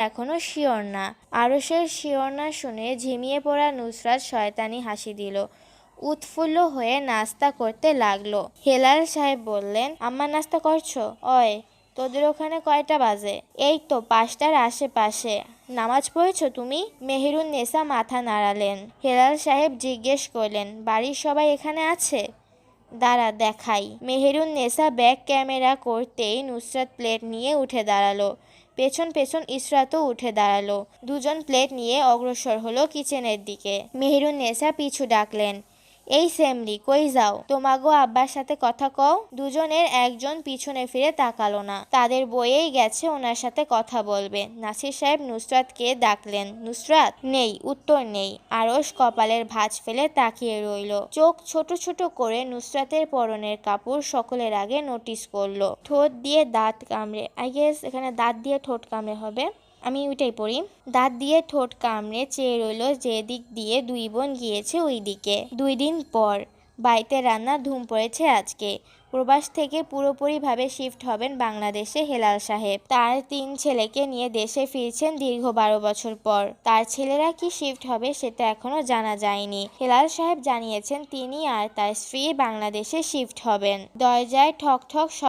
এখনও শিওর না। আরসের শিওর না শুনে ঝিমিয়ে পড়া নুসরাত শয়তানি হাসি দিল। উৎফুল্ল হয়ে নাস্তা করতে লাগল। হেলাল সাহেব বললেন, আম্মা নাস্তা করছ? অয়, তোদের ওখানে কয়টা বাজে? এই তো, পাঁচটার আশেপাশে। নামাজ পড়েছো তুমি? মেহেরুন নেসা মাথা নাড়ালেন। হেলাল সাহেব জিজ্ঞেস করলেন, বাড়ির সবাই এখানে আছে? দাঁড়া দেখাই। মেহেরুন নেসা ব্যাক ক্যামেরা করতেই নুসরাত প্লেট নিয়ে উঠে দাঁড়াল। পেছন পেছন ইসরাতও উঠে দাঁড়াল। দুজন প্লেট নিয়ে অগ্রসর হলো কিচেনের দিকে। মেহেরুন নেসা পিছু ডাকলেন এই সেমরি, কই যাও? তোমাগো আব্বার সাথে কথা কও। দুজনের একজন পিছনে ফিরে তাকালো না। তাদের বইয়েই গেছে ওনার সাথে কথা বলবে। নাসির সাহেব নুসরাতকে ডাকলেন। নুসরাত? নেই, উত্তর নেই। আরস কপালের ভাঁজ ফেলে তাকিয়ে রইল। চোখ ছোট ছোট করে নুসরাতের পরনের কাপড় সকলের আগে নোটিস করল। ঠোঁট দিয়ে দাঁত কামড়ে আই গেস এখানে দাঁত দিয়ে ঠোঁট কামড়ে হবে। আমি ওইটাই পড়ি। দাঁত দিয়ে ঠোঁট কামড়ে চেয়ে রইল যে দিক দিয়ে দুই বোন গিয়েছে ওই দিকে। দুই দিন পর। বাড়িতে রান্না ধুম পড়েছে আজকে। প্রবাস থেকে পুরোপুরিভাবে শিফট হবেন বাংলাদেশে হেলাল সাহেব। তার তিন ছেলেকে নিয়ে দেশে ফিরছেন দীর্ঘ বারো বছর পর। তার ছেলেরা কি শিফট হবে সেটা এখনও জানা যায়নি। হেলাল সাহেব জানিয়েছেন, তিনি আর তার স্ত্রী বাংলাদেশে শিফট হবেন। দরজায় ঠক ঠক